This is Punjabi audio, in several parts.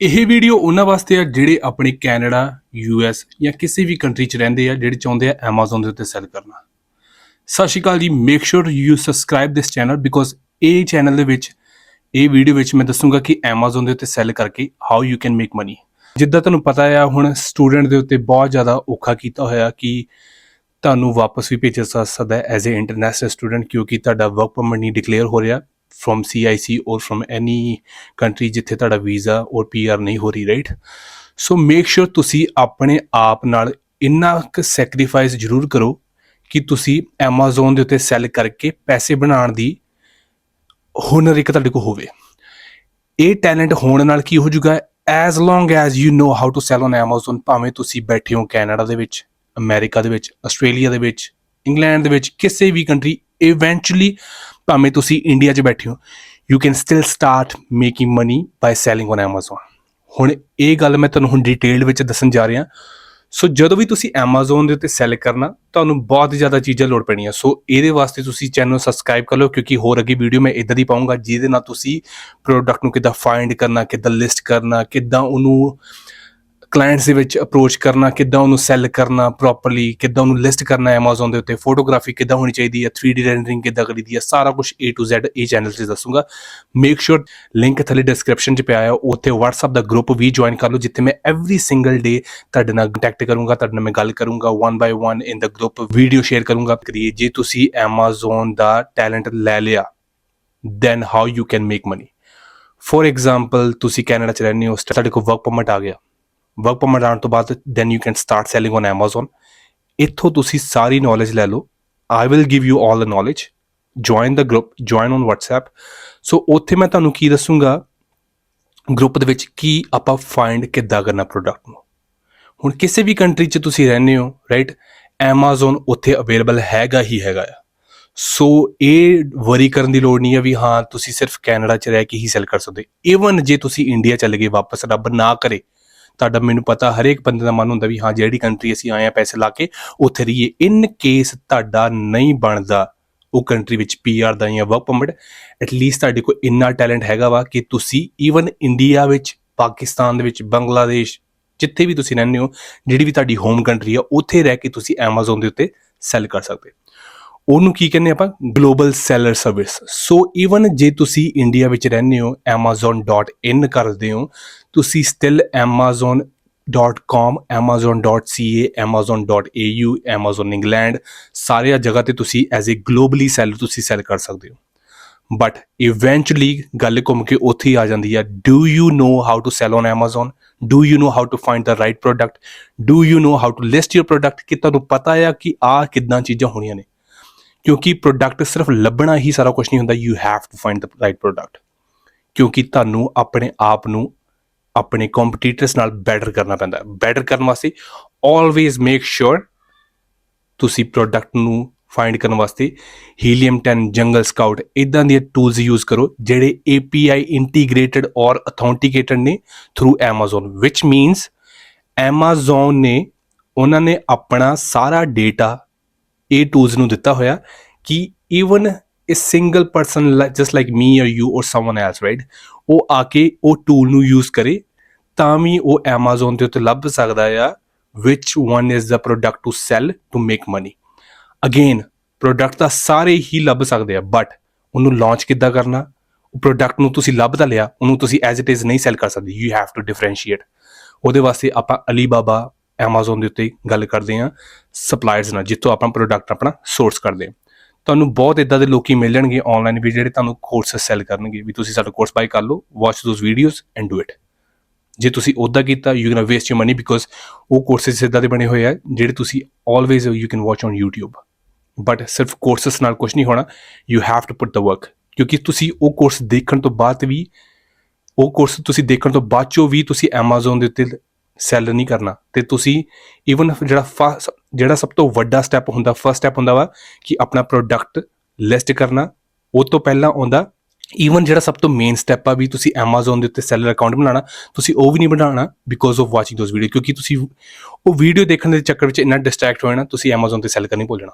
ਇਹ ਵੀਡੀਓ ਉਹਨਾਂ ਵਾਸਤੇ ਆ ਜਿਹੜੇ ਆਪਣੇ ਕੈਨੇਡਾ, ਯੂ ਐਸ ਜਾਂ ਕਿਸੇ ਵੀ ਕੰਟਰੀ 'ਚ ਰਹਿੰਦੇ ਆ, ਜਿਹੜੇ ਚਾਹੁੰਦੇ ਆ Amazon ਦੇ ਉੱਤੇ ਸੈਲ ਕਰਨਾ। ਸਤਿ ਸ਼੍ਰੀ ਅਕਾਲ ਜੀ make sure you subscribe this channel because ਇਹ ਚੈਨਲ ਦੇ ਵਿੱਚ, ਇਹ ਵੀਡੀਓ ਵਿੱਚ ਮੈਂ ਦੱਸੂਗਾ ਕਿ Amazon ਦੇ ਉੱਤੇ ਸੈਲ ਕਰਕੇ how you can make money ਜਿੱਦਾਂ ਤੁਹਾਨੂੰ ਪਤਾ ਆ, ਹੁਣ ਸਟੂਡੈਂਟ ਦੇ ਉੱਤੇ ਬਹੁਤ ਜ਼ਿਆਦਾ ਔਖਾ ਕੀਤਾ ਹੋਇਆ ਕਿ ਤੁਹਾਨੂੰ ਵਾਪਸ ਵੀ ਭੇਜਿਆ ਜਾ ਸਕਦਾ ਐਜ਼ ਅ ਇੰਟਰਨੈਸ਼ਨਲ ਸਟੂਡੈਂਟ ਕਿਉਂਕਿ ਤੁਹਾਡਾ ਵਰਕ ਪਰਮਿਟ ਨਹੀਂ ਡਿਕਲੇਅਰ ਹੋ ਰਿਹਾ। From CIC or from any country ਜਿੱਥੇ ਤੁਹਾਡਾ ਵੀਜ਼ਾ ਔਰ PR ਨਹੀਂ ਹੋ ਰਹੀ ਰਾਈਟ ਸੋ ਮੇਕ ਸ਼ੋਰ ਤੁਸੀਂ ਆਪਣੇ ਆਪ ਨਾਲ ਇੰਨਾ ਕੁ ਸੈਕਰੀਫਾਈਸ ਜ਼ਰੂਰ ਕਰੋ ਕਿ ਤੁਸੀਂ Amazon ਦੇ ਉੱਤੇ ਸੈਲ ਕਰਕੇ ਪੈਸੇ ਬਣਾਉਣ ਦੀ ਹੁਨਰ ਇੱਕ ਤੁਹਾਡੇ ਕੋਲ ਹੋਵੇ। ਇਹ ਟੈਲੈਂਟ ਹੋਣ ਨਾਲ ਕੀ ਹੋ ਜਾਊਗਾ? As long as you know how to sell on Amazon, ਭਾਵੇਂ ਤੁਸੀਂ ਬੈਠੇ ਹੋ ਕੈਨੇਡਾ ਦੇ ਵਿੱਚ ਅਮਰੀਕਾ ਦੇ ਵਿੱਚ ਆਸਟ੍ਰੇਲੀਆ ਦੇ ਵਿੱਚ ਇੰਗਲੈਂਡ ਦੇ ਵਿੱਚ, ਕਿਸੇ ਵੀ ਕੰਟਰੀ ਇਵੈਂਚੁਅਲੀ ਭਾਵੇਂ ਤੁਸੀਂ ਇੰਡੀਆ 'ਚ ਬੈਠੇ ਹੋ you can still start making money by selling on Amazon. ਹੁਣ ਇਹ ਗੱਲ ਮੈਂ ਤੁਹਾਨੂੰ ਹੁਣ ਡਿਟੇਲ ਵਿੱਚ ਦੱਸਣ ਜਾ ਰਿਹਾ। ਸੋ ਜਦੋਂ ਵੀ ਤੁਸੀਂ Amazon ਦੇ ਉੱਤੇ ਸੈਲ ਕਰਨਾ, ਤੁਹਾਨੂੰ ਬਹੁਤ ਜ਼ਿਆਦਾ ਚੀਜ਼ਾਂ ਲੋੜ ਪੈਣੀਆਂ। ਸੋ ਇਹਦੇ ਵਾਸਤੇ ਤੁਸੀਂ ਚੈਨਲ ਸਬਸਕ੍ਰਾਈਬ ਕਰ ਲਓ, ਕਿਉਂਕਿ ਹੋਰ ਅੱਗੇ ਵੀਡੀਓ ਮੈਂ ਇਦਾਂ ਦੀ ਪਾਉਂਗਾ ਜਿਹਦੇ ਨਾਲ ਤੁਸੀਂ ਪ੍ਰੋਡਕਟ ਨੂੰ ਕਿੱਦਾਂ ਫਾਈਂਡ ਕਰਨਾ, ਕਿੱਦਾਂ ਲਿਸਟ ਕਰਨਾ, ਕਿੱਦਾਂ ਉਹਨੂੰ ਕਲਾਇੰਟਸ ਦੇ ਵਿੱਚ ਅਪਰੋਚ ਕਰਨਾ, ਕਿੱਦਾਂ ਉਹਨੂੰ ਸੈਲ ਕਰਨਾ ਪ੍ਰੋਪਰਲੀ ਕਿੱਦਾਂ ਉਹਨੂੰ ਲਿਸਟ ਕਰਨਾ Amazon ਦੇ ਉੱਤੇ ਫੋਟੋਗ੍ਰਾਫੀ ਕਿੱਦਾਂ ਹੋਣੀ ਚਾਹੀਦੀ ਹੈ 3D ਰੈਂਡਰਿੰਗ ਕਿੱਦਾਂ ਕਰੀਦੀ ਹੈ, ਸਾਰਾ ਕੁਝ A to Z ਇਹ ਚੈਨਲ 'ਤੇ ਦੱਸੂਗਾ। ਮੇਕ ਸ਼ੋਰ ਲਿੰਕ ਥੱਲੇ ਡਿਸਕ੍ਰਿਪਸ਼ਨ 'ਚ ਪਿਆ ਹੈ ਉੱਥੇ WhatsApp ਦਾ ਗਰੁੱਪ ਵੀ ਜੁਆਇਨ ਕਰ ਲਓ, ਜਿੱਥੇ ਮੈਂ ਐਵਰੀ ਸਿੰਗਲ ਡੇ ਤੁਹਾਡੇ ਨਾਲ ਕੰਟੈਕਟ ਕਰੂੰਗਾ, ਤੁਹਾਡੇ ਨਾਲ ਮੈਂ ਗੱਲ ਕਰੂੰਗਾ one by one in the group video share ਕਰੂੰਗਾ। ਕਰੀਏ, ਜੇ ਤੁਸੀਂ Amazon ਦਾ ਟੈਲੈਂਟ ਲੈ ਲਿਆ then how you can make money for example ਤੁਸੀਂ ਕੈਨੇਡਾ ਚ ਰਹਿੰਦੇ ਹੋ, ਤੁਹਾਡੇ ਕੋਲ ਵਰਕ ਪਰਮਿਟ ਆ ਗਿਆ। ਵਰਕ ਪਰਮਿਟ ਆਉਣ ਤੋਂ ਬਾਅਦ then you can start selling on Amazon ਇੱਥੋਂ ਤੁਸੀਂ ਸਾਰੀ ਨੌਲੇਜ ਲੈ ਲਓ। I will give you all the knowledge join the group join on WhatsApp so ਉੱਥੇ ਮੈਂ ਤੁਹਾਨੂੰ ਕੀ ਦੱਸੂਗਾ? ਗਰੁੱਪ ਦੇ ਵਿੱਚ ਕੀ ਆਪਾਂ ਫਾਈਂਡ ਕਿੱਦਾਂ ਕਰਨਾ ਪ੍ਰੋਡਕਟ ਨੂੰ। ਹੁਣ ਕਿਸੇ ਵੀ ਕੰਟਰੀ 'ਚ ਤੁਸੀਂ ਰਹਿੰਦੇ ਹੋ ਰਾਈਟ Amazon ਉੱਥੇ ਅਵੇਲੇਬਲ ਹੈਗਾ ਹੀ ਹੈਗਾ ਆ। ਸੋ ਇਹ ਵਰੀ ਕਰਨ ਦੀ ਲੋੜ ਨਹੀਂ ਹੈ ਵੀ ਹਾਂ, ਤੁਸੀਂ ਸਿਰਫ ਕੈਨੇਡਾ 'ਚ ਰਹਿ ਕੇ ਹੀ ਸੈਲ ਕਰ ਸਕਦੇ। ਈਵਨ ਜੇ ਤੁਸੀਂ ਇੰਡੀਆ ਚਲੇ ਗਏ, ਵਾਪਸ ਰੱਬ ਨਾ ਕਰੇ ਤੁਹਾਡਾ ਮੈਨੂੰ ਪਤਾ, ਹਰੇਕ ਬੰਦੇ ਦਾ ਮਨ ਹੁੰਦਾ ਵੀ ਹਾਂ, ਜਿਹੜੀ ਕੰਟਰੀ ਅਸੀਂ ਆਏ ਆ ਪੈਸੇ ਲਾ ਕੇ, ਉੱਥੇ ਰਹੀਏ। ਇਨ ਕੇਸ ਤੁਹਾਡਾ ਨਹੀਂ ਬਣਦਾ, ਉਹ ਕੰਟਰੀ ਵਿੱਚ ਪੀਆਰ ਦਾ ਜਾਂ ਵਰਕ ਪਰਮਿਟ ਐਟਲੀਸਟ ਤੁਹਾਡੇ ਕੋਲ ਇੰਨਾ ਟੈਲੈਂਟ ਹੈਗਾ ਵਾ ਕਿ ਤੁਸੀਂ ਈਵਨ ਇੰਡੀਆ ਵਿੱਚ ਪਾਕਿਸਤਾਨ ਦੇ ਵਿੱਚ ਬੰਗਲਾਦੇਸ਼ ਜਿੱਥੇ ਵੀ ਤੁਸੀਂ ਰਹਿੰਦੇ ਹੋ, ਜਿਹੜੀ ਵੀ ਤੁਹਾਡੀ ਹੋਮ ਕੰਟਰੀ ਆ, ਉੱਥੇ ਰਹਿ ਕੇ ਤੁਸੀਂ Amazon ਦੇ ਉੱਤੇ ਸੈਲ ਕਰ ਸਕਦੇ ਉਹਨੂੰ ਕੀ ਕਹਿੰਦੇ ਆਪਾਂ? Global seller service so even ਜੇ ਤੁਸੀਂ ਇੰਡੀਆ ਵਿੱਚ ਰਹਿੰਦੇ ਹੋ amazon.in ਕਰਦੇ ਹੋ, ਤੁਸੀਂ still amazon amazon.com amazon.ca amazon.au amazon England ਸਾਰੀਆਂ ਜਗ੍ਹਾ ਤੇ ਤੁਸੀਂ ਐਜ਼ ਏ ਗਲੋਬਲੀ ਸੈਲਰ ਤੁਸੀਂ ਸੈਲ ਕਰ ਸਕਦੇ ਹੋ। ਬਟ ਇਵੈਂਚੁਅਲੀ ਗੱਲ ਘੁੰਮ ਕੇ ਉੱਥੇ ਹੀ ਆ ਜਾਂਦੀ ਹੈ do you know how to sell on amazon? Do you know how to find the right product do you know how to list your product ਕਿ ਤੁਹਾਨੂੰ ਪਤਾ ਹੈ ਕਿ ਆ ਕਿੱਦਾਂ ਚੀਜ਼ਾਂ ਹੋਣੀਆਂ ਨੇ। ਕਿਉਂਕਿ ਪ੍ਰੋਡਕਟ ਸਿਰਫ ਲੱਭਣਾ ਹੀ ਸਾਰਾ ਕੁਝ ਨਹੀਂ ਹੁੰਦਾ you have to find the right product ਕਿਉਂਕਿ ਤੁਹਾਨੂੰ ਆਪਣੇ ਆਪ ਨੂੰ ਆਪਣੇ ਕੰਪੀਟੀਟਰਸ ਨਾਲ ਬੈਟਰ ਕਰਨਾ ਪੈਂਦਾ। ਹੈ ਬੈਟਰ ਕਰਨ ਵਾਸਤੇ ਆਲਵੇਜ਼ ਮੇਕ ਸ਼ੋਰ ਤੁਸੀਂ ਪ੍ਰੋਡਕਟ ਨੂੰ ਫਾਈਂਡ ਕਰਨ ਵਾਸਤੇ ਹੀਲੀਅਮ 10 ਜੰਗਲ ਸਕਾਊਟ ਇਦਾਂ ਦੀਆਂ ਟੂਲਸ ਯੂਜ਼ ਕਰੋ, ਜਿਹੜੇ API ਇੰਟੀਗ੍ਰੇਟਡ ਔਰ ਅਥੈਂਟੀਕੇਟਡ ਨੇ through Amazon, which means Amazon ਨੇ, ਉਹਨਾਂ ਨੇ ਆਪਣਾ ਸਾਰਾ ਡੇਟਾ ਇਹ ਟੂਲਸ ਨੂੰ ਦਿੱਤਾ ਹੋਇਆ ਕਿ even a single person just like me or you or someone else right ਉਹ ਆ ਕੇ ਉਹ ਟੂਲ ਨੂੰ ਯੂਜ਼ ਕਰੇ ਤਾਂ ਵੀ ਉਹ Amazon ਦੇ ਉੱਤੇ ਲੱਭ ਸਕਦਾ ਆ which one is the product to sell to make money again product ਤਾਂ ਸਾਰੇ ਹੀ ਲੱਭ ਸਕਦੇ ਆ ਬਟ ਉਹਨੂੰ ਲਾਂਚ ਕਿੱਦਾਂ ਕਰਨਾ ਉਹ ਪ੍ਰੋਡਕਟ ਨੂੰ ਤੁਸੀਂ ਲੱਭ ਤਾਂ ਲਿਆ ਉਹਨੂੰ ਤੁਸੀਂ ਐਜ਼ ਇਟ ਇਜ਼ ਨਹੀਂ ਸੈਲ ਕਰ ਸਕਦੇ ਯੂ ਹੈਵ ਟੂ ਡਿਫਰੈਂਸ਼ੀਏਟ ਉਹਦੇ ਵਾਸਤੇ ਆਪਾਂ ਅਲੀਬਾਬਾ Amazon ਦੇ ਉੱਤੇ ਗੱਲ ਕਰਦੇ ਆ ਸਪਲਾਇਰਸ ਨਾਲ, ਜਿੱਥੋਂ ਆਪਾਂ ਪ੍ਰੋਡਕਟ ਆਪਣਾ ਸੋਰਸ ਕਰਦੇ ਆ ਤੁਹਾਨੂੰ ਬਹੁਤ ਇਦਾਂ ਦੇ ਲੋਕੀ ਮਿਲਣਗੇ ਆਨਲਾਈਨ ਵੀ ਜਿਹੜੇ ਤੁਹਾਨੂੰ ਕੋਰਸ ਸੈਲ ਕਰਨਗੇ, ਵੀ ਤੁਸੀਂ ਸਾਡਾ ਕੋਰਸ ਬਾਈ ਕਰ ਲਓ watch those videos and do it ਜੇ ਤੁਸੀਂ ਉਦਾਂ ਕੀਤਾ you can waste your money because ਉਹ ਕੋਰਸਸ ਇਦਾਂ ਦੇ ਬਣੇ ਹੋਏ ਆ, ਜਿਹੜੇ ਤੁਸੀਂ always you can watch on YouTube but ਸਿਰਫ ਕੋਰਸਸ ਨਾਲ ਕੁਝ ਨਹੀਂ ਹੋਣਾ you have to put the work ਕਿਉਂਕਿ ਤੁਸੀਂ ਉਹ ਕੋਰਸ ਦੇਖਣ ਤੋਂ ਬਾਅਦ ਵੀ, ਉਹ ਕੋਰਸ ਤੁਸੀਂ ਦੇਖਣ ਤੋਂ ਬਾਅਦ ਚੋਂ ਵੀ ਤੁਸੀਂ Amazon ਦੇ ਉੱਤੇ ਸੈਲ ਨਹੀਂ ਕਰਨਾ। ਤੇ ਤੁਸੀਂ ਈਵਨ ਜਿਹੜਾ ਫਸਟ ਜਿਹੜਾ ਸਭ ਤੋਂ ਵੱਡਾ ਸਟੈਪ ਹੁੰਦਾ ਫਰਸਟ ਸਟੈਪ ਹੁੰਦਾ ਵਾ ਕਿ ਆਪਣਾ ਪ੍ਰੋਡਕਟ ਲਿਸਟ ਕਰਨਾ। ਉਹ ਤੋਂ ਪਹਿਲਾਂ ਆਉਂਦਾ ਈਵਨ ਜਿਹੜਾ ਸਭ ਤੋਂ ਮੇਨ ਸਟੈਪ ਆ ਵੀ ਤੁਸੀਂ Amazon ਦੇ ਉੱਤੇ ਸੈਲਰ ਅਕਾਊਂਟ ਬਣਾਉਣਾ ਤੁਸੀਂ ਉਹ ਵੀ ਨਹੀਂ ਬਣਾਉਣਾ because of watching those video ਕਿਉਂਕਿ ਤੁਸੀਂ ਉਹ ਵੀਡੀਓ ਦੇਖਣ ਦੇ ਚੱਕਰ ਵਿੱਚ ਇੰਨਾ ਡਿਸਟਰੈਕਟ ਹੋ ਜਾਣਾ ਤੁਸੀਂ Amazon ਤੇ ਸੈਲ ਕਰਨੀ ਭੁੱਲ ਜਾਣਾ।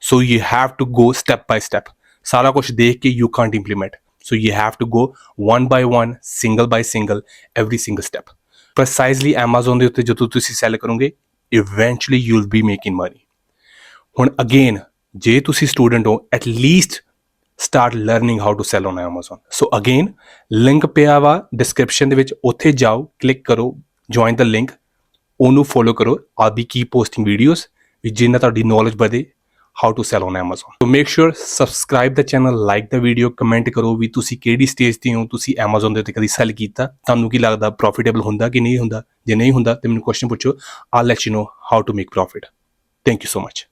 So you have to go step by step ਸਾਰਾ ਕੁਝ ਦੇਖ ਕੇ you can't implement So you have to go one by one, single by single, every single step. Precisely Amazon ਦੇ ਉੱਤੇ ਜਦੋਂ ਤੁਸੀਂ ਸੈਲ ਕਰੋਗੇ, eventually you'll be making money ਹੁਣ ਅਗੇਨ ਜੇ ਤੁਸੀਂ ਸਟੂਡੈਂਟ ਹੋ at least start learning how to sell on Amazon. So again link ਪਿਆ ਵਾ ਡਿਸਕ੍ਰਿਪਸ਼ਨ ਦੇ ਵਿੱਚ, ਉੱਥੇ ਜਾਓ ਕਲਿੱਕ ਕਰੋ ਜੁਆਇਨ ਦਾ ਲਿੰਕ ਉਹਨੂੰ ਫੋਲੋ ਕਰੋ I'll be keep posting videos ਵੀ ਜਿੰਨਾ ਤੁਹਾਡੀ ਨੌਲੇਜ ਵਧੇ how to sell on Amazon. So make sure subscribe the channel like the video comment ਕਰੋ ਵੀ ਤੁਸੀਂ ਕਿਹੜੀ ਸਟੇਜ ਤੇ ਹੋ, ਤੁਸੀਂ Amazon ਦੇ ਉੱਤੇ ਕਦੀ ਸੈਲ ਕੀਤਾ। ਤੁਹਾਨੂੰ ਕੀ ਲੱਗਦਾ ਪ੍ਰੋਫਿਟੇਬਲ ਹੁੰਦਾ ਕਿ ਨਹੀਂ ਹੁੰਦਾ? ਜੇ ਨਹੀਂ ਹੁੰਦਾ, ਤੇ ਮੈਨੂੰ ਕੁਐਸਚਨ ਪੁੱਛੋ all let you know how to make profit thank you so much